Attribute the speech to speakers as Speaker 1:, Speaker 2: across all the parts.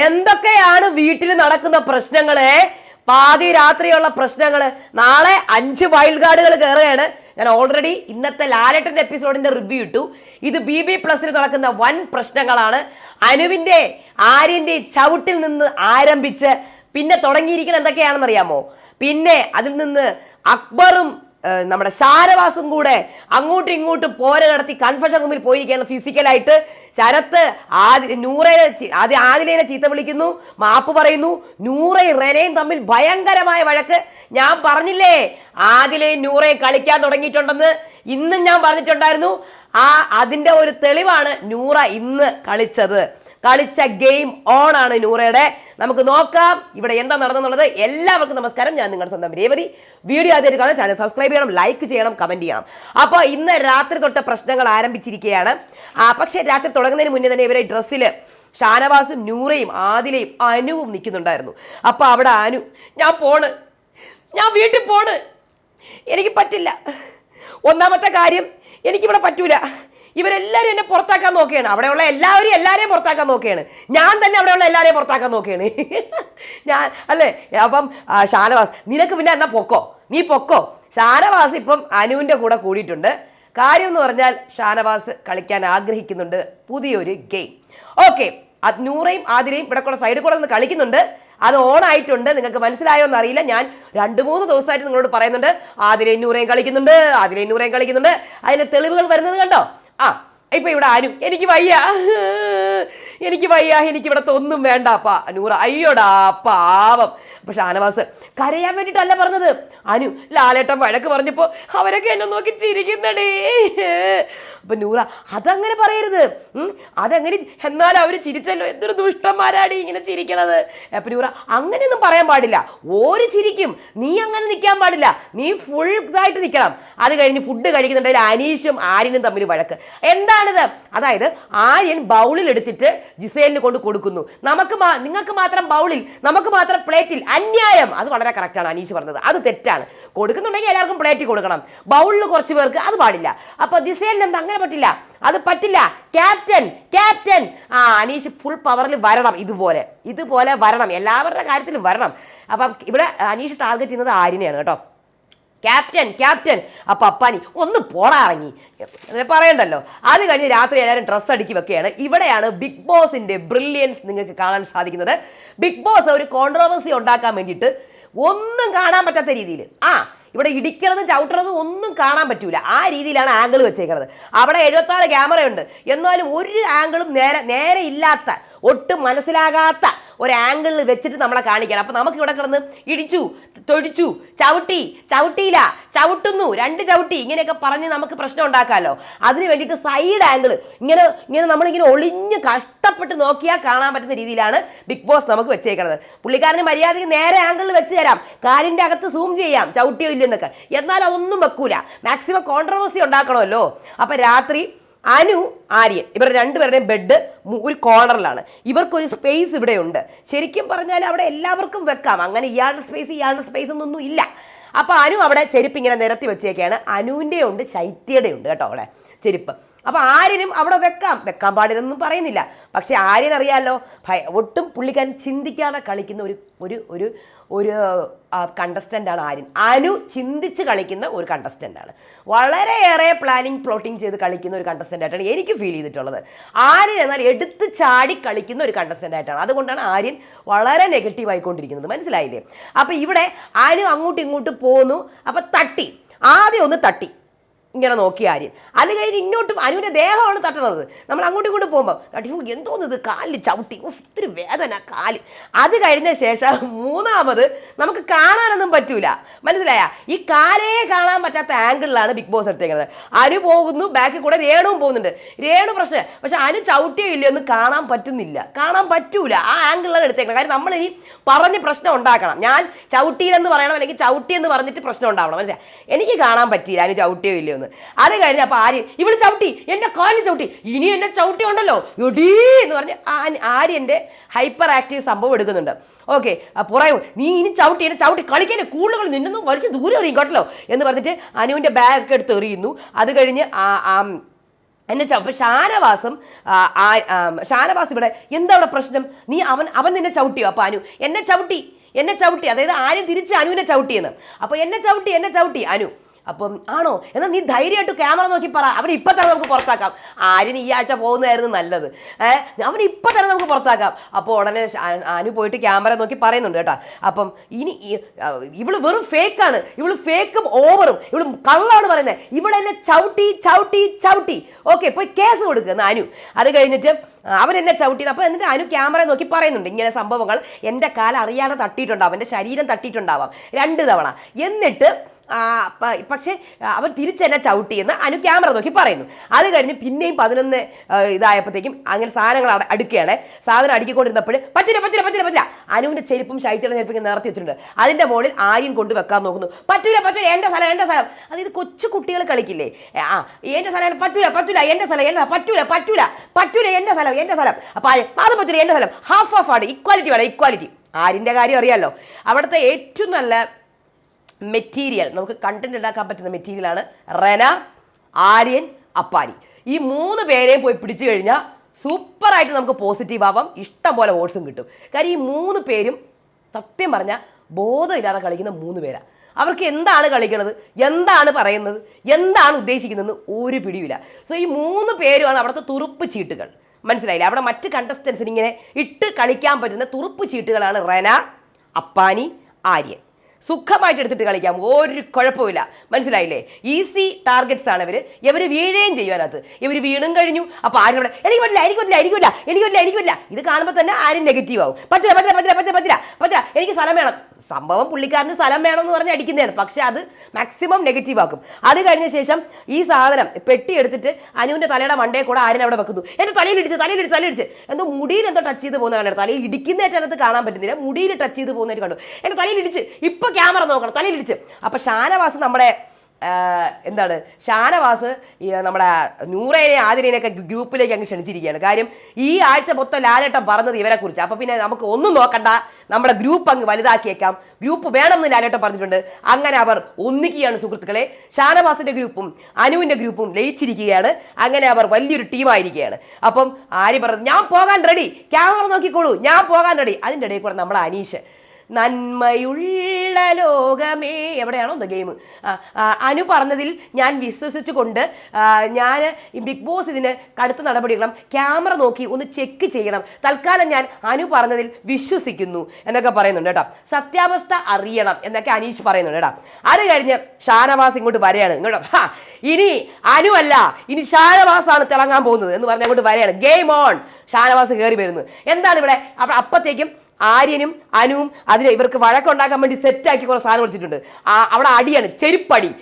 Speaker 1: എന്തൊക്കെയാണ് വീട്ടിൽ നടക്കുന്ന പ്രശ്നങ്ങളെ? പാതി രാത്രിയുള്ള പ്രശ്നങ്ങൾ നാളെ അഞ്ച് വൈൽഡ് കാർഡുകൾ കയറുകയാണ് ഞാൻ ഓൾറെഡി ഇന്നത്തെ ലാലേട്ടന്റെ എപ്പിസോഡിന്റെ റിവ്യൂ ഇട്ടു. ഇത് ബി ബി പ്ലസിൽ നടക്കുന്ന വൻ പ്രശ്നങ്ങളാണ്. അനുവിന്റെ ആര്യന്റെ ചവിട്ടിൽ നിന്ന് ആരംഭിച്ച് പിന്നെ തുടങ്ങിയിരിക്കുന്ന എന്തൊക്കെയാണെന്ന് അറിയാമോ? പിന്നെ അതിൽ നിന്ന് അക്ബറും നമ്മുടെ ഷാരവാസും കൂടെ അങ്ങോട്ടും ഇങ്ങോട്ടും പോരെ നടത്തി കൺഫഷൻ റൂമിൽ പോയിരിക്കുകയാണ് ഫിസിക്കലായിട്ട് ശരത്ത് ആദ്യ നൂറെ ആദ്യം ആദിലേനെ ചീത്ത വിളിക്കുന്നു മാപ്പ് പറയുന്നു. നൂറയും റെനയും തമ്മിൽ ഭയങ്കരമായ വഴക്ക്. ഞാൻ പറഞ്ഞില്ലേ ആദിലയും നൂറയും കളിക്കാൻ തുടങ്ങിയിട്ടുണ്ടെന്ന്? ഇന്നും ഞാൻ പറഞ്ഞിട്ടുണ്ടായിരുന്നു. ആ അതിന്റെ ഒരു തെളിവാണ് നൂറ ഇന്ന് കളിച്ചത്. കളിച്ച ഗെയിം ഓൺ ആണ് നൂറയുടെ. നമുക്ക് നോക്കാം ഇവിടെ എന്താ നടന്നെന്നുള്ളത് എല്ലാവർക്കും നമസ്കാരം. ഞാൻ നിങ്ങളുടെ സ്വന്തം രേവതി. വീഡിയോ ആദ്യമായിട്ട് കാണാൻ ചാനൽ സബ്സ്ക്രൈബ് ചെയ്യണം ലൈക്ക് ചെയ്യണം കമന്റ് ചെയ്യണം. അപ്പോൾ ഇന്ന് രാത്രി തൊട്ട് പ്രശ്നങ്ങൾ ആരംഭിച്ചിരിക്കുകയാണ്. പക്ഷേ രാത്രി തുടങ്ങുന്നതിന് മുന്നേ തന്നെ ഇവരെ ഡ്രസ്സിൽ ഷാനവാസും നൂറയും ആദിലയും അനുവും നിൽക്കുന്നുണ്ടായിരുന്നു. അപ്പോൾ അവിടെ അനു ഞാൻ പോണ്. ഞാൻ വീട്ടിൽ പോണ്. എനിക്ക് പറ്റില്ല. ഒന്നാമത്തെ കാര്യം എനിക്കിവിടെ പറ്റൂല. ഇവരെല്ലാവരും എന്നെ പുറത്താക്കാൻ നോക്കുകയാണ്. അവിടെയുള്ള എല്ലാവരും എല്ലാവരെയും പുറത്താക്കാൻ നോക്കുകയാണ്. ഞാൻ തന്നെ അവിടെയുള്ള എല്ലാവരെയും പുറത്താക്കാൻ നോക്കുകയാണ്. ഞാൻ അല്ലേ? അപ്പം ഷാനവാസ് നിനക്ക് പിന്നെ എന്നാ പൊക്കോ? നീ പൊക്കോ? ഷാനവാസ് ഇപ്പം അനുവിന്റെ കൂടെ കൂടിയിട്ടുണ്ട്. കാര്യം എന്ന് പറഞ്ഞാൽ ഷാനവാസ് കളിക്കാൻ ആഗ്രഹിക്കുന്നുണ്ട്. പുതിയൊരു ഗെയിം. ഓക്കെ. അത് നൂറയും ആതിരയും ഇവിടെ കൂടെ സൈഡിൽ കൂടെ നിന്ന് കളിക്കുന്നുണ്ട്. അത് ഓൺ ആയിട്ടുണ്ട്. നിങ്ങൾക്ക് മനസ്സിലായോ എന്നറിയില്ല ഞാൻ രണ്ട് മൂന്ന് ദിവസമായിട്ട് നിങ്ങളോട് പറയുന്നുണ്ട്. ആതിരയും നൂറയും കളിക്കുന്നുണ്ട്. ആതിരയും നൂറയും കളിക്കുന്നുണ്ട്. അതിന്റെ തെളിവുകൾ വരുന്നത് കണ്ടോ? ആ ഇപ്പൊ ഇവിടെ അനു എനിക്ക് വയ്യ. എനിക്ക് വയ്യ എനിക്ക് ഇവിടത്തെ ഒന്നും വേണ്ട അപ്പാ. നൂറ അയ്യോടാ പാവം. അപ്പം ഷാനവാസ് കരയാൻ വേണ്ടിയിട്ടല്ല പറഞ്ഞത്. അനു ലാലേട്ടൻ വഴക്ക് പറഞ്ഞപ്പോൾ അവരൊക്കെ എന്നെ നോക്കി ചിരിക്കുന്നടേ. അപ്പൊ നൂറ അതങ്ങനെ പറയരുത്. അതങ്ങനെ എന്നാലും അവർ ചിരിച്ചല്ലോ. എന്തൊരു ദുഷ്ടന്മാരാടി ഇങ്ങനെ ചിരിക്കണത്. അപ്പൊ നൂറ അങ്ങനെയൊന്നും പറയാൻ പാടില്ല. ഓര് ചിരിക്കും. നീ അങ്ങനെ നിൽക്കാൻ പാടില്ല. നീ ഫുൾ ഇതായിട്ട് നിൽക്കണം അത് കഴിഞ്ഞ് ഫുഡ് കഴിക്കുന്നുണ്ടെങ്കിൽ അനീഷും ആര്യനും തമ്മിൽ വഴക്ക്. എന്താണിത് അതായത് ആര്യൻ ബൗളിൽ എടുത്തിട്ട് ജിസേലിന് കൊണ്ട് കൊടുക്കുന്നു. നമുക്ക് നിങ്ങൾക്ക് മാത്രം ബൗളിൽ നമുക്ക് മാത്രം പ്ലേറ്റിൽ അന്യായം. അത് വളരെ കറക്റ്റാണ് അനീഷ് പറഞ്ഞത്. അത് തെറ്റാണ്. കൊടുക്കുന്നുണ്ടെങ്കിൽ എല്ലാവർക്കും പ്ലേറ്റിൽ കൊടുക്കണം. ബൗളിൽ കുറച്ച് പേർക്ക് അത് പാടില്ല. അപ്പൊ ജിസേലിന് എന്താ? അങ്ങനെ പറ്റില്ല. അത് പറ്റില്ല. Captain captain. ആ അനീഷ് ഫുൾ പവറിൽ വരണം ഇതുപോലെ. ഇതുപോലെ വരണം. എല്ലാവരുടെ കാര്യത്തിൽ വരണം. അപ്പം ഇവിടെ അനീഷ് ടാർഗറ്റ് ചെയ്യുന്നത് ആര്യനെയാണ് കേട്ടോ. Captain captain. അപ്പം അപ്പാനി ഒന്ന് പോടാ ഇറങ്ങി. പറയണ്ടല്ലോ. അത് കഴിഞ്ഞ് രാത്രി എല്ലാവരും ഡ്രസ്സ് അടുക്കി വെക്കുകയാണ്. ഇവിടെയാണ് ബിഗ് ബോസിന്റെ ബ്രില്യൻസ് നിങ്ങൾക്ക് കാണാൻ സാധിക്കുന്നത്. ബിഗ് ബോസ് ഒരു കോൺട്രവേഴ്സി ഉണ്ടാക്കാൻ വേണ്ടിയിട്ട് ഒന്നും കാണാൻ പറ്റാത്ത രീതിയിൽ ആ ഇവിടെ ഇടിക്കണതും ചവിട്ടണതും ഒന്നും കാണാൻ പറ്റൂല. ആ രീതിയിലാണ് ആംഗിൾ വെച്ചേക്കുന്നത് അവിടെ എഴുപത്താറ് ക്യാമറയുണ്ട് എന്നാലും ഒരു ആംഗിളും നേരെ നേരെ ഇല്ലാത്ത ഒട്ടും മനസ്സിലാകാത്ത ഒരു ആംഗിളിൽ വെച്ചിട്ട് നമ്മളെ കാണിക്കണം. അപ്പൊ നമുക്ക് ഇവിടെ കിടന്ന് ഇടിച്ചു തൊഴിച്ചു ചവിട്ടി ചവിട്ടിയില്ല ചവിട്ടുന്നു രണ്ട് ചവിട്ടി ഇങ്ങനെയൊക്കെ പറഞ്ഞ് നമുക്ക് പ്രശ്നം ഉണ്ടാക്കാമല്ലോ അതിന് വേണ്ടിയിട്ട് സൈഡ് ആംഗിൾ ഇങ്ങനെ ഇങ്ങനെ നമ്മളിങ്ങനെ ഒളിഞ്ഞ് കഷ്ടപ്പെട്ട് നോക്കിയാൽ കാണാൻ പറ്റുന്ന രീതിയിലാണ് ബിഗ് ബോസ് നമുക്ക് വെച്ചേക്കുന്നത് പുള്ളിക്കാരന് മര്യാദയ്ക്ക് നേരെ ആംഗിളിൽ വെച്ച് തരാം. കാലിന്റെ അകത്ത് സൂം ചെയ്യാം. ചവിട്ടിയോ ഇല്ലെന്നൊക്കെ എന്നാൽ അതൊന്നും വെക്കൂല. മാക്സിമം കോൺട്രവേഴ്സി ഉണ്ടാക്കണമല്ലോ. അപ്പം രാത്രി അനു ആര്യൻ ഇവർ രണ്ടുപേരുടെയും ബെഡ് ഒരു കോർണറിലാണ് ഇവർക്കൊരു സ്പേസ് ഇവിടെയുണ്ട്. ശരിക്കും പറഞ്ഞാൽ അവിടെ എല്ലാവർക്കും വെക്കാം. അങ്ങനെ ഇയാളുടെ സ്പേസ് ഇയാളുടെ സ്പേസ് ഒന്നും ഇല്ല. അപ്പോൾ അനു അവിടെ ചെരുപ്പ് ഇങ്ങനെ നിരത്തി വെച്ചേക്കാണ്. അനുവിന്റെ ഉണ്ട് ശൈത്യയുടെ ഉണ്ട് കേട്ടോ അവിടെ ചെരുപ്പ്. അപ്പോൾ ആര്യനും അവിടെ വെക്കാം. വെക്കാൻ പാടില്ലെന്നും പറയുന്നില്ല. പക്ഷേ ആര്യൻ അറിയാലോ ഭയ- ഒട്ടും പുള്ളിക്കാരൻ ചിന്തിക്കാതെ കളിക്കുന്ന ഒരു ഒരു ഒരു ഒരു കണ്ടസ്റ്റന്റ് ആണ് ആര്യൻ. അനു ചിന്തിച്ച് കളിക്കുന്ന ഒരു കണ്ടസ്റ്റന്റ് ആണ്. വളരെയേറെ പ്ലാനിങ് പ്ലോട്ടിങ് ചെയ്ത് കളിക്കുന്ന ഒരു കണ്ടസ്റ്റന്റ് ആയിട്ടാണ് എനിക്ക് ഫീൽ ചെയ്തിട്ടുള്ളത്. ആര്യൻ എന്നാൽ എടുത്ത് ചാടി കളിക്കുന്ന ഒരു കണ്ടസ്റ്റന്റ് ആയിട്ടാണ്. അതുകൊണ്ടാണ് ആര്യൻ വളരെ നെഗറ്റീവ് ആയിക്കൊണ്ടിരിക്കുന്നത്. മനസ്സിലായില്ലേ? അപ്പോൾ ഇവിടെ അനു അങ്ങോട്ടും ഇങ്ങോട്ടും പോന്നു. അപ്പോൾ തട്ടി. ആദ്യം ഒന്ന് തട്ടി. ഇങ്ങനെ നോക്കി ആര്യൻ. അത് കഴിഞ്ഞ് ഇങ്ങോട്ടും അനുവിന്റെ ദേഹമാണ് തട്ടണത്. നമ്മൾ അങ്ങോട്ടും ഇങ്ങോട്ടും പോകുമ്പോൾ തട്ടി "ഫു, എന്തോന്ന് ഇത് കാലിൽ ചവിട്ടി ഒത്തിരി വേദന കാൽ. അത് കഴിഞ്ഞ ശേഷം മൂന്നാമത് നമുക്ക് കാണാനൊന്നും പറ്റൂല. മനസ്സിലായ? ഈ കാലേ കാണാൻ പറ്റാത്ത ആംഗിളിലാണ് ബിഗ് ബോസ് എടുത്തേക്കുന്നത്. അനു പോകുന്നു ബാക്കിൽ കൂടെ രേണുവും പോകുന്നുണ്ട്. രേണു പ്രശ്നം. പക്ഷെ അനു ചവിട്ടിയോ ഇല്ലയോ എന്ന് കാണാൻ പറ്റുന്നില്ല. കാണാൻ പറ്റൂല. ആ ആംഗിളിലാണ് എടുത്തേക്കുന്നത്. കാര്യം നമ്മൾ ഇനി പറഞ്ഞ് പ്രശ്നം ഉണ്ടാക്കണം. ഞാൻ ചവിട്ടിയിലെന്ന് പറയണം അല്ലെങ്കിൽ ചവിട്ടി എന്ന് പറഞ്ഞിട്ട് പ്രശ്നം ഉണ്ടാവണം. മനസ്സിലായി? എനിക്ക് കാണാൻ പറ്റിയില്ല. അനു ചവിട്ടിയോ ഇല്ലയോ എന്ന് അത് കഴിഞ്ഞ് അപ്പോൾ ആര്യൻ ഇവൾ ചവിട്ടി എന്റെ കാലിൽ ചവിട്ടി ഇനി എന്നെ ചവിട്ടി ഉണ്ടല്ലോ എടീ എന്ന് പറഞ്ഞ് ആര്യന്റെ ഹൈപ്പർ ആക്റ്റീവ് സംഭവം എടുക്കുന്നുണ്ട്. ഓക്കെ പുറകെ നീ ഇനി ചവിട്ടി എന്നെ ചവിട്ടി കളിക്കല്ലേ കൂടുതൽ നിന്നൊന്നും വലിച്ച് ദൂരെ എറിയും കേട്ടല്ലോ എന്ന് പറഞ്ഞിട്ട് അനുവിന്റെ ബാഗ് എടുത്ത് എറിയുന്നു. അത് കഴിഞ്ഞ് എന്നെ ച- ഷാനവാസം ഷാനവാസും ഇവിടെ എന്താ ഇവിടെ പ്രശ്നം? നീ അവൻ അവൻ നിന്നെ ചവിട്ടിയോ? അപ്പൊ അനു എന്നെ ചവിട്ടി എന്നെ ചവിട്ടി അതായത് ആരും തിരിച്ച് അനുവിനെ ചവിട്ടിയെന്ന്. അപ്പോൾ എന്നെ ചവിട്ടി എന്നെ ചവിട്ടി അനു അപ്പം ആണോ? എന്നാൽ നീ ധൈര്യമായിട്ട് ക്യാമറ നോക്കി പറ. അവൻ ഇപ്പം തന്നെ നമുക്ക് പുറത്താക്കാം. ആര്യന് ഈ ആഴ്ച പോകുന്നതായിരുന്നു നല്ലത്. ഏഹ് അവൻ ഇപ്പം തന്നെ നമുക്ക് പുറത്താക്കാം. അപ്പോൾ ഉടനെ അനു പോയിട്ട് ക്യാമറ നോക്കി പറയുന്നുണ്ട് കേട്ടോ. അപ്പം ഇനി ഇവൾ വെറും ഫേക്കാണ് ഇവൾ ഫേക്കും ഓവറും ഇവൾ കള്ളാണ് പറയുന്നത് ഇവളെന്നെ ചവിട്ടി ചവിട്ടി ചവിട്ടി. ഓക്കെ പോയി കേസ് കൊടുക്കുക എന്ന് അനു. അത് കഴിഞ്ഞിട്ട് അവൻ എന്നെ ചവിട്ടി. അപ്പോൾ എന്നിട്ട് അനു ക്യാമറ നോക്കി പറയുന്നുണ്ട്. ഇങ്ങനെ സംഭവങ്ങൾ എന്റെ കാല അറിയാതെ തട്ടിയിട്ടുണ്ടാവും. എന്റെ ശരീരം തട്ടിയിട്ടുണ്ടാവാം. രണ്ട് തവണ. എന്നിട്ട് പക്ഷേ അവൻ തിരിച്ചെന്നെ ചവിട്ടി എന്ന് അനു ക്യാമറ നോക്കി പറയുന്നു. അത് കഴിഞ്ഞ് പിന്നെയും പതിനൊന്ന് ഇതായപ്പോഴത്തേക്കും അങ്ങനെ സാധനങ്ങൾ അട- അടുക്കുകയാണ്. സാധനം അടുക്കിക്കൊണ്ടിരുന്നപ്പോൾ പറ്റില്ല പറ്റില്ല പറ്റില്ല പറ്റില്ല. അനുവിന്റെ ചെരുപ്പും ശൈത്യയുടെ ചെരുപ്പും ഇങ്ങനെ നിർത്തി വെച്ചിട്ടുണ്ട്. അതിന്റെ മുകളിൽ ആര്യം കൊണ്ട് വെക്കാൻ നോക്കുന്നു. പറ്റൂല പറ്റൂല എന്റെ സ്ഥലം എന്റെ സ്ഥലം. അതായത് കൊച്ചു കുട്ടികൾ കളിക്കില്ലേ? ആ എന്റെ സ്ഥലം പറ്റൂല പറ്റൂല എന്റെ സ്ഥലം എന്റെ പറ്റൂല പറ്റൂല പറ്റൂല എന്റെ സ്ഥലം എന്റെ സ്ഥലം. അപ്പോൾ അത് പറ്റൂല എന്റെ സ്ഥലം. ഹാഫ് ഹാഫ് ആണ് ഇക്വാലിറ്റി വേണം ഇക്വാലിറ്റി ആര്യന്റെ കാര്യം അറിയാമല്ലോ അവിടുത്തെ ഏറ്റവും നല്ല മെറ്റീരിയൽ നമുക്ക് കണ്ടന്റ് ഉണ്ടാക്കാൻ പറ്റുന്ന മെറ്റീരിയലാണ് റെന ആര്യൻ അപ്പാരി. ഈ മൂന്ന് പേരെയും പോയി പിടിച്ചു കഴിഞ്ഞാൽ സൂപ്പറായിട്ട് നമുക്ക് പോസിറ്റീവ് ആവാം. ഇഷ്ടം പോലെ വോട്ട്സും കിട്ടും. കാര്യം ഈ മൂന്ന് പേരും സത്യം പറഞ്ഞാൽ ബോധമില്ലാതെ കളിക്കുന്ന മൂന്ന് പേരാണ് അവർക്ക് എന്താണ് കളിക്കുന്നത് എന്താണ് പറയുന്നത്? എന്താണ് ഉദ്ദേശിക്കുന്നതെന്ന് ഒരു പിടിയില്ല സോ ഈ മൂന്ന് പേരുമാണ് അവിടുത്തെ തുറുപ്പ് ചീട്ടുകൾ. മനസ്സിലായില്ലേ? അവിടെ മറ്റ് കണ്ടസ്റ്റൻസിന് ഇങ്ങനെ ഇട്ട് കളിക്കാൻ പറ്റുന്ന തുറുപ്പ് ചീട്ടുകളാണ് റെന അപ്പാനി ആര്യൻ. സുഖമായിട്ട് എടുത്തിട്ട് കളിക്കാം. ഒരു കുഴപ്പമില്ല മനസ്സിലായില്ലേ? ഈസി ടാർഗറ്റ്സ് ആണ് ഇവർ ഇവർ വീഴുകയും ചെയ്യും ഇവർ വീണും കഴിഞ്ഞു. അപ്പോൾ ആരും ഇവിടെ എനിക്ക് പറ്റില്ല എനിക്ക് പറ്റില്ല എനിക്ക് പറ്റില്ല എനിക്ക് പറ്റില്ല എനിക്ക് പറ്റില്ല. ഇത് കാണുമ്പോൾ തന്നെ ആരും നെഗറ്റീവ് ആവും. പറ്റില്ല പറ്റില്ല പറ്റില്ല പറ്റില്ല പറ്റില്ല പറ്റില്ല. എനിക്ക് സ്ഥലം വേണം. സംഭവം പുള്ളിക്കാരന് സ്ഥലം വേണം എന്ന് പറഞ്ഞ് അടിക്കുന്നതാണ്. പക്ഷേ അത് മാക്സിമം നെഗറ്റീവ് ആക്കും. അത് കഴിഞ്ഞ ശേഷം ഈ സാധനം പെട്ടി എടുത്തിട്ട് അനുവിന്റെ തലയുടെ മണ്ടേ കൂടെ ആരും അവിടെ വെക്കുന്നു. എന്റെ ഇടിച്ച് തലയിൽ ഇടിച്ച് എന്തോ മുടിയിൽ എന്തോ ടച്ച് ചെയ്ത് പോകുന്ന കാണാൻ തലയിൽ ഇടിക്കുന്നതായിട്ട് കാണാൻ പറ്റുന്നില്ല. മുടിയിൽ ടച്ച് ചെയ്ത് പോകുന്നതായിട്ട് കണ്ടു. എന്റെ തലയിൽ ഇടിച്ച്. ക്യാമറ നോക്കണം തലയിൽ അപ്പം ഷാനവാസ് നമ്മുടെ എന്താണ് ഷാനവാസ് നമ്മുടെ നൂറേനെ ആതിരേനെയൊക്കെ ഗ്രൂപ്പിലേക്ക് അങ്ങ് ക്ഷണിച്ചിരിക്കുകയാണ്. കാര്യം ഈ ആഴ്ച മൊത്തം ലാലേട്ടൻ പറഞ്ഞത് ഇവരെക്കുറിച്ച്. അപ്പോൾ പിന്നെ നമുക്ക് ഒന്നും നോക്കണ്ട. നമ്മുടെ ഗ്രൂപ്പ് അങ്ങ് വലുതാക്കിയേക്കാം. ഗ്രൂപ്പ് വേണമെന്ന് ലാലേട്ടൻ പറഞ്ഞിട്ടുണ്ട്. അങ്ങനെ അവർ ഒന്നിക്കുകയാണ് സുഹൃത്തുക്കളെ. ഷാനവാസിന്റെ ഗ്രൂപ്പും അനുവിന്റെ ഗ്രൂപ്പും ലയിച്ചിരിക്കുകയാണ്. അങ്ങനെ അവർ വലിയൊരു ടീമായിരിക്കുകയാണ്. അപ്പം ആര്യ പറഞ്ഞു ഞാൻ പോകാൻ റെഡി ക്യാമറ നോക്കിക്കോളൂ. ഞാൻ പോകാൻ റെഡി അതിന്റെ ഇടയിൽ കൂടെ നമ്മുടെ അനീഷ് നന്മയുള്ള ലോകമേ. എവിടെയാണോ എന്തോ ഗെയിം അനു പറഞ്ഞതിൽ ഞാൻ വിശ്വസിച്ചുകൊണ്ട് ഞാൻ ബിഗ് ബോസ് ഇതിന് കടുത്ത നടപടികളും ക്യാമറ നോക്കി ഒന്ന് ചെക്ക് ചെയ്യണം. തൽക്കാലം ഞാൻ അനു പറഞ്ഞതിൽ വിശ്വസിക്കുന്നു എന്നൊക്കെ പറയുന്നുണ്ട് കേട്ടോ. സത്യാവസ്ഥ അറിയണം എന്നൊക്കെ അനീഷ് പറയുന്നുണ്ട് കേട്ടോ. അത് കഴിഞ്ഞ് ഷാനവാസ് ഇങ്ങോട്ട് വരെയാണ് ഇങ്ങോട്ട് ഹാ ഇനി അനു അല്ല ഇനി ഷാനവാസാണ് തിളങ്ങാൻ പോകുന്നത് എന്ന് പറഞ്ഞ് അങ്ങോട്ട് വരെയാണ് ഗെയിം ഓൺ ഷാനവാസ് കയറി വരുന്നു. എന്താണ് ഇവിടെ അപ്പോഴത്തേക്കും ആര്യനും അനുവും അതിന് ഇവർക്ക് വഴക്കുണ്ടാക്കാൻ വേണ്ടി സെറ്റാക്കി കുറേ സാധനം വിളിച്ചിട്ടുണ്ട് അവിടെ അടിയാണ് ചെരുപ്പടി.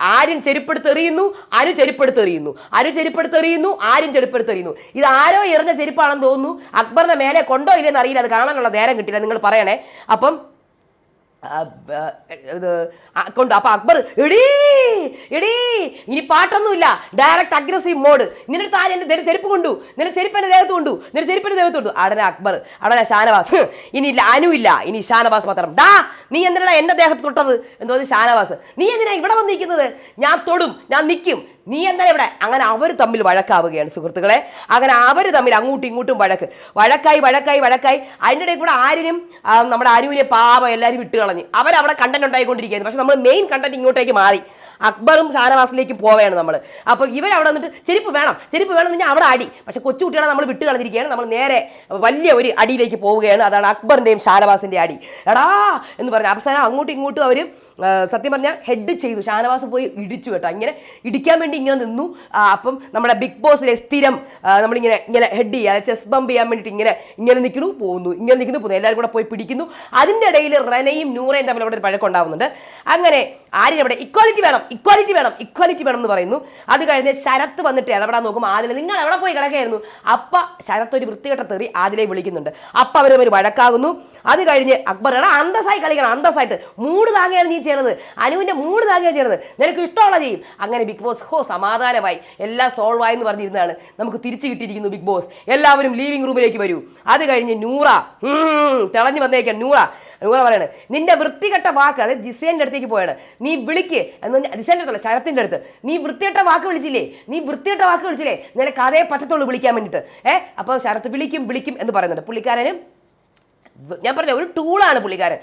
Speaker 1: ആര്യൻ ചെരുപ്പെടുത്ത് എറിയുന്നു അനു ചെരുപ്പെടുത്ത് എറിയുന്നു. അനു ചെരുപ്പെടുത്ത് എറിയുന്നു ആര്യൻ ചെരുപ്പെടുത്ത് എറിയുന്നു. ഇത് ആരോ എറിഞ്ഞ ചെരുപ്പാണെന്ന് തോന്നുന്നു. അക്ബറിന്റെ മേലെ കൊണ്ടോ ഇല്ലെന്ന് അറിയില്ല അത് കാണാനുള്ള നേരം കിട്ടില്ല നിങ്ങൾ പറയണേ. അപ്പം ഇത് അക്കൗണ്ട് കൊണ്ട് അപ്പൊ അക്ബർ എടീ എടീ ഇനി പാട്ടൊന്നുമില്ല. ഡയറക്റ്റ് അഗ്രസീവ് മോഡ് നിന്റെ താഴെ എന്റെ ചെരുപ്പ് കൊണ്ടു? നിന്റെ ചെരുപ്പ് എന്റെ ദേഹത്ത് കൊണ്ടു? നിന്റെ ചെരുപ്പ് എന്റെ ദേഹത്ത് കൊണ്ടു? അടനെ അക്ബർ അടനെ ഷാനവാസ്. ഇനി ഇല്ല അനു ഇല്ല. ഇനി ഷാനവാസ് മാത്രം. ഡാ നീ എന്തിനാ എന്റെ ദേഹത്ത് തൊട്ടത്? എന്തോ ഷാനവാസ്. നീ എന്തിനാ ഇവിടെ വന്നിരിക്കുന്നത്? ഞാൻ തൊടും ഞാൻ നിൽക്കും നീ എന്താ ഇവിടെ? അങ്ങനെ അവർ തമ്മിൽ വഴക്കാവുകയാണ് സുഹൃത്തുക്കളെ. അങ്ങനെ അവർ തമ്മിൽ അങ്ങോട്ടും ഇങ്ങോട്ടും വഴക്ക്. വഴക്കായി വഴക്കായി വഴക്കായി. അതിന്റെ ഇടയിൽ കൂടെ ആര്യനും നമ്മുടെ അനുവിനെ പാവം എല്ലാവരും വിട്ട് കളഞ്ഞു അവരവിടെ കണ്ടന്റ് ഉണ്ടായിക്കൊണ്ടിരിക്കുകയായിരുന്നു. പക്ഷെ നമ്മൾ മെയിൻ കണ്ടന്റ് ഇങ്ങോട്ടേക്ക് മാറി. അക്ബറും ഷാനവാസിലേക്കും പോവുകയാണ് നമ്മൾ അപ്പോൾ ഇവരവിടെ വന്നിട്ട് ചെരുപ്പ് വേണം ചെരുപ്പ് വേണം എന്ന് അവിടെ അടി. പക്ഷെ കൊച്ചു കുട്ടികളെ നമ്മൾ വിട്ട് കളഞ്ഞിരിക്കുകയാണ്. നമ്മൾ നേരെ വലിയ ഒരു അടിയിലേക്ക് പോവുകയാണ്. അതാണ് അക്ബറിന്റെയും ഷാനവാസിന്റെ അടി. എടാ എന്ന് പറഞ്ഞ അവസാനം അങ്ങോട്ടും ഇങ്ങോട്ടും അവർ സത്യം പറഞ്ഞാൽ ഹെഡ് ചെയ്തു. ഷാനവാസ് പോയി ഇടിച്ചു കേട്ടോ. ഇങ്ങനെ ഇടിക്കാൻ വേണ്ടി ഇങ്ങനെ നിന്നു. അപ്പം നമ്മുടെ ബിഗ് ബോസിലെ സ്ഥിരം നമ്മളിങ്ങനെ ഇങ്ങനെ ഹെഡ് ചെയ്യുക ചെസ് ബംപ് ചെയ്യാൻ വേണ്ടിയിട്ട് ഇങ്ങനെ ഇങ്ങനെ നിൽക്കുന്നു പോകുന്നു ഇങ്ങനെ നിൽക്കുന്നു പോകുന്നു എല്ലാവരും കൂടെ പോയി പിടിക്കുന്നു. അതിന്റെ ഇടയിൽ റനയും നൂറയും തമ്മിൽ അവിടെ ഒരു പഴക്കം ഉണ്ടാവുന്നുണ്ട്. അങ്ങനെ ആര്യൻ അവിടെ ഇക്വാലിറ്റി വേണം. ഇക്വാലിറ്റി വേണം ഇക്വാലിറ്റി വേണം എന്ന് പറയുന്നു. അത് കഴിഞ്ഞ് ശരത്ത് വന്നിട്ട് ഇടപെടാൻ നോക്കും ആദില നിങ്ങൾ എവിടെ പോയി കിടക്കായിരുന്നു അപ്പ ശരത്ത് ഒരു വൃത്തികെട്ട തെറി ആദിലെ വിളിക്കുന്നുണ്ട്. അപ്പ അവർ ഒരു വഴക്കാകുന്നു. അത് കഴിഞ്ഞ് അക്ബർ എടാ അന്തസ്സായി കളിക്കണം അന്തസ്സായിട്ട്. മൂട് താങ്ങുകയാണ് നീ ചെയ്യണത്. അനുവിന്റെ മൂട് താങ്ങുകയാണ് ചെയ്യണത്. നിനക്ക് ഇഷ്ടമുള്ള ചെയ്യും. അങ്ങനെ ബിഗ് ബോസ് ഹോ സമാധാനമായി. എല്ലാം സോൾവ് ആയി എന്ന് പറഞ്ഞിരുന്നതാണ്. നമുക്ക് തിരിച്ചു കിട്ടിയിരിക്കുന്നു ബിഗ് ബോസ്. എല്ലാവരും ലീവിംഗ് റൂമിലേക്ക് വരൂ. അത് കഴിഞ്ഞ് നൂറ തിളഞ്ഞു വന്നേക്കാം. നൂറ നൂറ പറയാണ് നിന്റെ വൃത്തികെട്ട വാക്ക് അതായത് ജിസേന്റെ അടുത്തേക്ക് പോയാണ് നീ വിളിക്ക് എന്ന് ജിസേന്റെ അടുത്തല്ല ശരത്തിന്റെ അടുത്ത് നീ വൃത്തികെട്ട വാക്ക് വിളിച്ചില്ലേ? നീ വൃത്തികെട്ട വാക്ക് വിളിച്ചില്ലേ? നിനക്ക് അതേ പറ്റത്തുള്ളൂ വിളിക്കാൻ വേണ്ടിയിട്ട് ഏഹ് അപ്പോൾ ശരത്ത് വിളിക്കും വിളിക്കും എന്ന് പറയുന്നുണ്ട്. പുള്ളിക്കാരനും ഞാൻ പറഞ്ഞ ഒരു ടൂളാണ് പുള്ളിക്കാരൻ.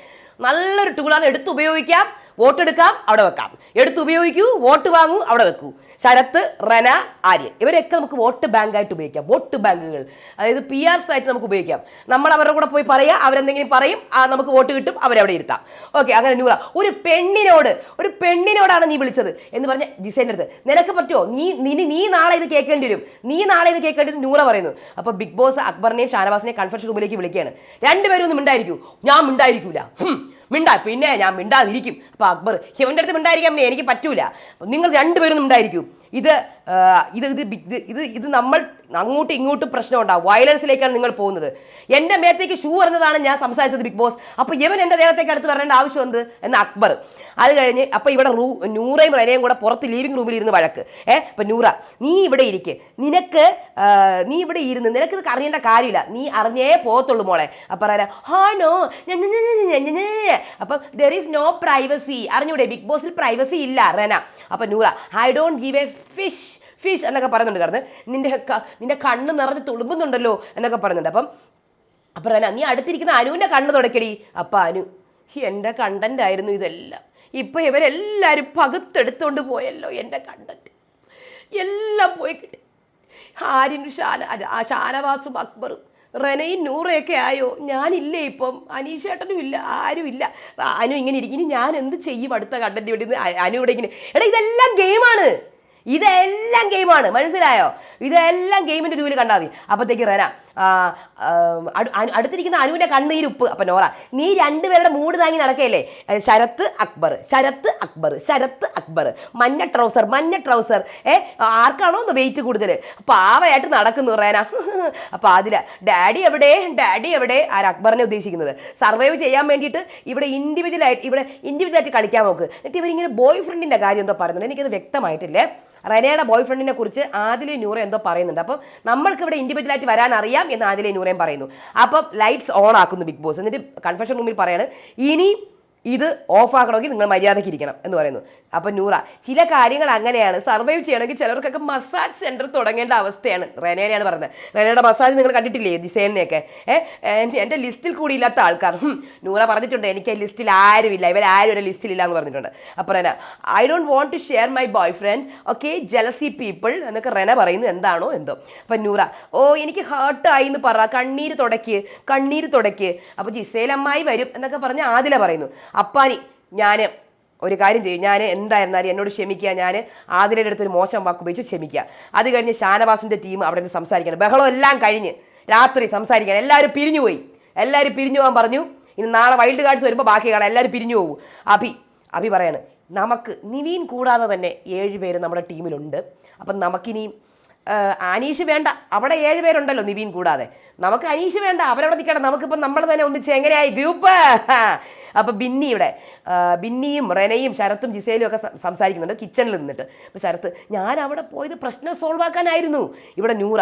Speaker 1: നല്ലൊരു ടൂളാണ് എടുത്ത് ഉപയോഗിക്കാം വോട്ടെടുക്കാം അവിടെ വെക്കാം. എടുത്ത് ഉപയോഗിക്കൂ വോട്ട് വാങ്ങൂ അവിടെ വെക്കൂ. ശരത്ത് റന ആര്യൻ. ഇവരെയൊക്കെ നമുക്ക് വോട്ട് ബാങ്കായിട്ട് ഉപയോഗിക്കാം. വോട്ട് ബാങ്കുകൾ. അതായത് പി ആർസ് ആയിട്ട് നമുക്ക് ഉപയോഗിക്കാം. നമ്മൾ അവരുടെ കൂടെ പോയി പറയുക അവരെന്തെങ്കിലും പറയും നമുക്ക് വോട്ട് കിട്ടും അവരവിടെ ഇരുത്താം. ഓക്കെ അങ്ങനെ നൂറ ഒരു പെണ്ണിനോട് ഒരു പെണ്ണിനോടാണ് നീ വിളിച്ചത് എന്ന് പറഞ്ഞ ജിസേന്റെ അടുത്ത്. നിനക്ക് പറ്റുമോ നീ നിന്നെ നീ നാളെ ഇത് കേൾക്കേണ്ടി വരും. നീ നാളെ ഇത് കേൾക്കേണ്ടി വരും നൂറ പറയുന്നു. അപ്പോൾ ബിഗ് ബോസ് അക്ബറിനെയും ഷാനവാസിനെയും കൺഫെഷൻ റൂമിലേക്ക് വിളിക്കുകയാണ്. രണ്ടുപേരും ഒന്നും മിണ്ടായിരിക്കൂ. ഞാൻ മിണ്ടായിരിക്കൂല. മിണ്ടാ പിന്നെ ഞാൻ മിണ്ടാതിരിക്കും. അപ്പോൾ അക്ബർ ഇവന്റെ അടുത്ത് മിണ്ടായിരിക്കാൻ എനിക്ക് പറ്റൂല. നിങ്ങൾ രണ്ടുപേരും മിണ്ടായിരിക്കും ഇത് ഇത് ഇത് ഇത് ഇത് ഇത് നമ്മൾ അങ്ങോട്ടും ഇങ്ങോട്ടും പ്രശ്നം ഉണ്ടാവും വയലൻസിലേക്കാണ് നിങ്ങൾ പോകുന്നത്. എന്റെ മേത്തേക്ക് ഷൂ എന്നതാണ് ഞാൻ സംസാരിച്ചത് ബിഗ് ബോസ് അപ്പോൾ ഇവൻ എന്റെ ദേഹത്തേക്ക് അടുത്ത് വരേണ്ട ആവശ്യം എന്ത്? എന്ന് അക്ബർ. അത് കഴിഞ്ഞ് അപ്പോൾ ഇവിടെ റൂ നൂറയും റനയും കൂടെ പുറത്ത് ലിവിംഗ് റൂമിൽ ഇരുന്ന് വഴക്ക്. ഏ അപ്പം നൂറ നീ ഇവിടെ ഇരിക്ക്. നിനക്ക് നീ ഇവിടെ ഇരുന്ന് നിനക്കിത് അറിയേണ്ട കാര്യമില്ല. നീ അറിഞ്ഞേ പോകത്തുള്ളൂ മോളെ. അപ്പം പറയാ ഹാനോ അപ്പം ദർ ഈസ് നോ പ്രൈവസി അറിഞ്ഞൂടെ ബിഗ് ബോസിൽ പ്രൈവസി ഇല്ല റന. അപ്പം Noora I don't give a fish fish എന്നൊക്കെ പറയുന്നുണ്ട് കാരണം നിന്റെ നിന്റെ കണ്ണ് നിറഞ്ഞ് തുളുമ്പുന്നുണ്ടല്ലോ എന്നൊക്കെ പറയുന്നുണ്ട്. അപ്പം അപ്പം റെന നീ അടുത്തിരിക്കുന്ന അനുവിന്റെ കണ്ണ് തുടക്കടി അപ്പം അനു എന്റെ കണ്ടന്റ് ആയിരുന്നു ഇതെല്ലാം. ഇപ്പം ഇവരെല്ലാവരും പകുത്തെടുത്തുകൊണ്ട് പോയല്ലോ എന്റെ കണ്ടന്റ് എല്ലാം പോയി കിട്ടി. ആര്യനും ഷാന ഷാനവാസും അക്ബറും. റെനയും നൂറയൊക്കെ ആയോ? ഞാനില്ലേ ഇപ്പം? അനീഷേട്ടനും ഇല്ല ആരും ഇല്ല. അനു ഇങ്ങനെ ഇരിക്കും. ഇനി ഞാൻ എന്ത് ചെയ്യും അടുത്ത കണ്ടന്റ് വേണ്ടി അനു ഇവിടെ ഇങ്ങനെ എടാ ഇതെല്ലാം ഗെയിമാണ്. ഇതെല്ലാം ഗെയിമാണ്. മനസ്സിലായോ? ഇതെല്ലാം ഗെയിമിന്റെ രൂപയിൽ കണ്ടാൽ മതി. അപ്പോഴത്തേക്ക് റെന അടുത്തിരിക്കുന്ന അനുവിന്റെ കണ്ണീരുപ്പ് അപ്പം നോറ നീ രണ്ടുപേരുടെ മൂട് താങ്ങി നടക്കുകയല്ലേ ഏ, ശരത്ത് അക്ബർ ശരത്ത് അക്ബർ ശരത്ത് അക്ബർ. മഞ്ഞ ട്രൗസർ മഞ്ഞ ട്രൗസർ. ഏ ആർക്കാണോ ഒന്ന് വെയിറ്റ് കൂടുതൽ പാവയായിട്ട് നടക്കുന്നു റേന. അപ്പോൾ അതില ഡാഡി എവിടെ? ഡാഡി എവിടെ? ആര് അക്ബറിനെ ഉദ്ദേശിക്കുന്നത്. സർവൈവ് ചെയ്യാൻ വേണ്ടിയിട്ട് ഇവിടെ ഇൻഡിവിജ്വലായിട്ട് ഇവിടെ ഇൻഡിവിജ്വലായിട്ട് കളിക്കാൻ നോക്ക്. എന്നിട്ട് ഇവരിങ്ങനെ ബോയ് ഫ്രണ്ടിന്റെ കാര്യം എന്തോ പറയുന്നുണ്ട്. എനിക്കത് വ്യക്തമായിട്ടില്ലേ? റെനയുടെ ബോയ് ഫ്രണ്ടിനെ കുറിച്ച് ആദിലെ നൂറ എന്തോ പറയുന്നുണ്ട്. അപ്പം നമ്മൾക്ക് ഇവിടെ ഇൻഡിപെൻഡന്റ് ആയിട്ട് വരാൻ അറിയാം എന്ന് ആദിലെ നൂറയും പറയുന്നു. അപ്പം ലൈറ്റ്സ് ഓൺ ആക്കുന്നു ബിഗ് ബോസ്. എന്നിട്ട് കൺഫെഷൻ റൂമിൽ പറയാണ് ഇനി ഇത് ഓഫ് ആക്കണമെങ്കിൽ നിങ്ങൾ മര്യാദയ്ക്ക് ഇരിക്കണം എന്ന് പറയുന്നു. അപ്പം നൂറ ചില കാര്യങ്ങൾ അങ്ങനെയാണ്. സർവൈവ് ചെയ്യണമെങ്കിൽ ചിലർക്കൊക്കെ മസാജ് സെന്റർ തുടങ്ങേണ്ട അവസ്ഥയാണ്. റെനേനെയാണ് പറയുന്നത് റെനയുടെ മസാജ് നിങ്ങൾ കണ്ടിട്ടില്ലേ ദിസേനെയൊക്കെ ഏഹ് എന്റെ ലിസ്റ്റിൽ കൂടി ഇല്ലാത്ത ആൾക്കാർ നൂറ പറഞ്ഞിട്ടുണ്ട് എനിക്ക് ലിസ്റ്റിൽ ആരുമില്ല. ഇവരാരും ഒരു ലിസ്റ്റിലില്ല എന്ന് പറഞ്ഞിട്ടുണ്ട്. അപ്പോൾ Rena I don't want to share my boyfriend okay jealousy people എന്നൊക്കെ റെന പറയുന്നു. എന്താണോ എന്തോ. അപ്പം നൂറ ഓ എനിക്ക് ഹേർട്ടായി എന്ന് പറ. കണ്ണീര് തുടയ്ക്ക് കണ്ണീര് തുടയ്ക്ക് അപ്പോൾ ജിസേലമ്മായി വരും എന്നൊക്കെ പറഞ്ഞ് ആദില പറയുന്നു. അപ്പാനി ഞാൻ ഒരു കാര്യം ചെയ്യും. ഞാൻ എന്തായിരുന്നാലും എന്നോട് ക്ഷമിക്കുക. ഞാൻ ആതിരയുടെ അടുത്ത് ഒരു മോശം വാക്ക് ഉപയോഗിച്ച് ക്ഷമിക്കുക. അത് കഴിഞ്ഞ് ഷാനവാസിന്റെ ടീം അവിടെ നിന്ന് സംസാരിക്കണം. ബഹളം എല്ലാം കഴിഞ്ഞ് രാത്രി സംസാരിക്കണം. എല്ലാവരും പിരിഞ്ഞു പോയി. എല്ലാവരും പിരിഞ്ഞു പോകാൻ പറഞ്ഞു. ഇനി നാളെ വൈൽഡ് കാർഡ്സ് വരുമ്പോൾ ബാക്കി കാണാം. എല്ലാവരും പിരിഞ്ഞു പോകും. അഭി അഭി പറയാണ് നമുക്ക് നിവീൻ കൂടാതെ തന്നെ ഏഴ് പേര് നമ്മുടെ ടീമിലുണ്ട്. അപ്പം നമുക്കിനിയും അനീഷ് വേണ്ട. അവിടെ ഏഴ് പേരുണ്ടല്ലോ നിവീൻ കൂടാതെ. നമുക്ക് അനീഷ് വേണ്ട. അവരവിടെ നിൽക്കണം നമുക്കിപ്പം നമ്മൾ തന്നെ ഒന്നിച്ച് എങ്ങനെയായി? ഗ്രൂപ്പ്. അപ്പം ബിന്നി ഇവിടെ ബിന്നിയും റെനയും ശരത്തും ജിസേലും ഒക്കെ സംസാരിക്കുന്നുണ്ട് കിച്ചണിൽ നിന്നിട്ട്. അപ്പോൾ ശരത്ത് ഞാൻ അവിടെ പോയത് പ്രശ്നം സോൾവ് ആക്കാനായിരുന്നു. ഇവിടെ നൂറ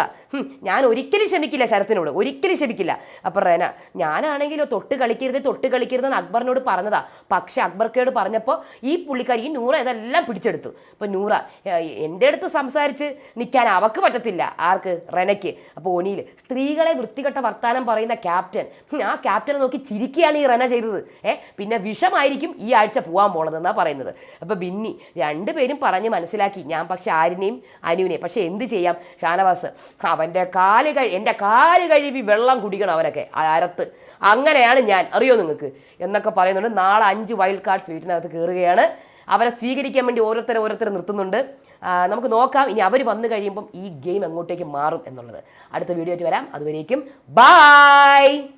Speaker 1: ഞാൻ ഒരിക്കലും ക്ഷമിക്കില്ല ശരത്തിനോട് ഒരിക്കലും ക്ഷമിക്കില്ല. അപ്പോൾ റെന ഞാനാണെങ്കിലോ തൊട്ട് കളിക്കരുത് തൊട്ട് കളിക്കരുതെന്ന് അക്ബറിനോട് പറഞ്ഞതാ. പക്ഷേ അക്ബർക്കയോട് പറഞ്ഞപ്പോൾ ഈ പുള്ളിക്കാരി ഈ നൂറ ഇതെല്ലാം പിടിച്ചെടുത്തു. അപ്പോൾ നൂറ എന്റെ അടുത്ത് സംസാരിച്ച് നിൽക്കാൻ അവക്ക് പറ്റത്തില്ല. ആർക്ക്? റെനയ്ക്ക്. അപ്പോൾ ഒനിയിൽ സ്ത്രീകളെ വൃത്തികെട്ട വർത്താനം പറയുന്ന ക്യാപ്റ്റൻ. ആ ക്യാപ്റ്റനെ നോക്കി ചിരിക്കുകയാണ് ഈ റെന ചെയ്തത്. ഏ പിന്നെ വിഷമായിരിക്കും ഈ ആഴ്ച പോകാൻ പോണതെന്നാണ് പറയുന്നത്. അപ്പോൾ ബിന്നി രണ്ടുപേരും പറഞ്ഞ് മനസ്സിലാക്കി. ഞാൻ പക്ഷേ ആരിനെയും അനുവിനെയും പക്ഷേ എന്ത് ചെയ്യാം? ഷാനവാസ് അവന്റെ കാൽ കഴി എന്റെ കാൽ കഴുകി വെള്ളം കുടിക്കണം അവനൊക്കെ അരത്ത്. അങ്ങനെയാണ് ഞാൻ. അറിയോ നിങ്ങൾക്ക്? എന്നൊക്കെ പറയുന്നുണ്ട്. നാളെ അഞ്ച് വൈൽഡ് കാർഡ്സ് വീട്ടിനകത്ത് കയറുകയാണ് അവരെ സ്വീകരിക്കാൻ വേണ്ടി ഓരോരുത്തരെ ഓരോരുത്തരെ നിർത്തുന്നുണ്ട്. നമുക്ക് നോക്കാം. ഇനി അവർ വന്നു കഴിയുമ്പം ഈ ഗെയിം എങ്ങോട്ടേക്ക് മാറും എന്നുള്ളത്. അടുത്ത വീഡിയോ ആയിട്ട് വരാം. അതുവരേക്കും ബായ്